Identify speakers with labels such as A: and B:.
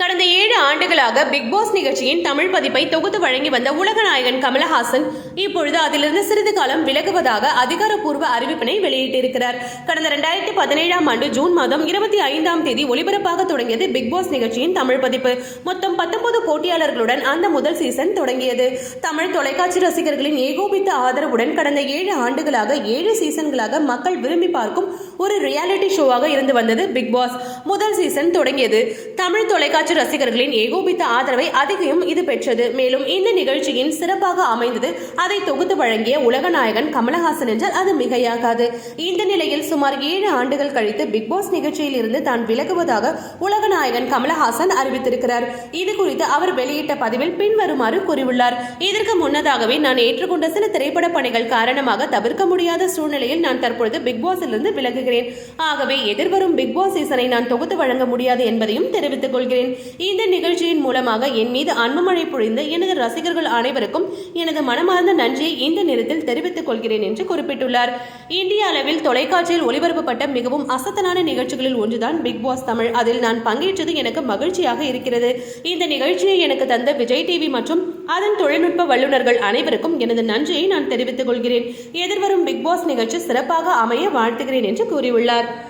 A: கடந்த ஏழு ஆண்டுகளாக பிக் பாஸ் நிகழ்ச்சியின் தமிழ் பதிப்பை தொகுத்து வழங்கி வந்த உலகநாயகன் கமலஹாசன் இப்பொழுது அதிலிருந்து சிறிது காலம் விலகுவதாக அதிகாரப்பூர்வ அறிவிப்பினை வெளியிட்டிருக்கிறார். கடந்த இரண்டாயிரத்தி பதினேழாம் ஆண்டு ஜூன் மாதம் இருபத்தி ஐந்தாம் தேதி ஒலிபரப்பாக தொடங்கியது பிக் பாஸ் நிகழ்ச்சியின் தமிழ் பதிப்பு. மொத்தம் பத்தொன்பது போட்டியாளர்களுடன் அந்த முதல் சீசன் தொடங்கியது. தமிழ் தொலைக்காட்சி ரசிகர்களின் ஏகோபித்த ஆதரவுடன் கடந்த ஏழு ஆண்டுகளாக ஏழு சீசன்களாக மக்கள் விரும்பி பார்க்கும் ஒரு ரியாலிட்டி ஷோவாக இருந்து வந்தது பிக் பாஸ் முதல் சீசன் தொடங்கியது தமிழ் தொலைக்காட்சி ரசிகர்களின் ஏகோபித்த ஆதரவை அதிகம் இது பெற்றது. மேலும் இந்த நிகழ்ச்சியின் சிறப்பாக அமைந்தது. அதை தொகுத்து வழங்கிய உலகநாயகன் கமலஹாசன் என்றால் அது மிகையாகாது. இந்த நிலையில் சுமார் ஏழு ஆண்டுகள் கழித்து பிக்பாஸ் நிகழ்ச்சியில் இருந்து தான் விலகுவதாக உலகநாயகன் கமலஹாசன் அறிவித்திருக்கிறார். இது குறித்து அவர் வெளியிட்ட பதிவில் பின்வருமாறு கூறியுள்ளார். இதற்கு முன்னதாகவே நான் ஏற்றுக்கொண்ட சில திரைப்பட பணிகள் காரணமாக தவிர்க்க முடியாத சூழ்நிலையில் நான் தற்பொழுது பிக்பாஸில் இருந்து விலகுகிறேன். ஆகவே எதிர்வரும் பிக்பாஸ் சீசனை நான் தொகுத்து வழங்க முடியாது என்பதையும் தெரிவித்துக் கொள்கிறேன். இந்த நிகழ்ச்சியின் மூலமாக என் மீது அன்புமழை பொழிந்த எனது ரசிகர்கள் அனைவருக்கும் எனது மனமார்ந்த நன்றியை இந்த நேரத்தில் தெரிவித்துக் கொள்கிறேன் என்று குறிப்பிட்டுள்ளார். இந்திய அளவில் தொலைக்காட்சியில் ஒளிபரப்பப்பட்ட மிகவும் அசத்தலான நிகழ்ச்சிகளில் ஒன்றுதான் பிக் பாஸ் தமிழ். அதில் நான் பங்கேற்றது எனக்கு மகிழ்ச்சியாக இருக்கிறது. இந்த நிகழ்ச்சியை எனக்கு தந்த விஜய் டிவி மற்றும் அதன் தொழில்நுட்ப வல்லுநர்கள் அனைவருக்கும் எனது நன்றியை நான் தெரிவித்துக் கொள்கிறேன். எதிர்வரும் பிக் பாஸ் நிகழ்ச்சி சிறப்பாக அமைய வாழ்த்துகிறேன் என்று கூறியுள்ளார்.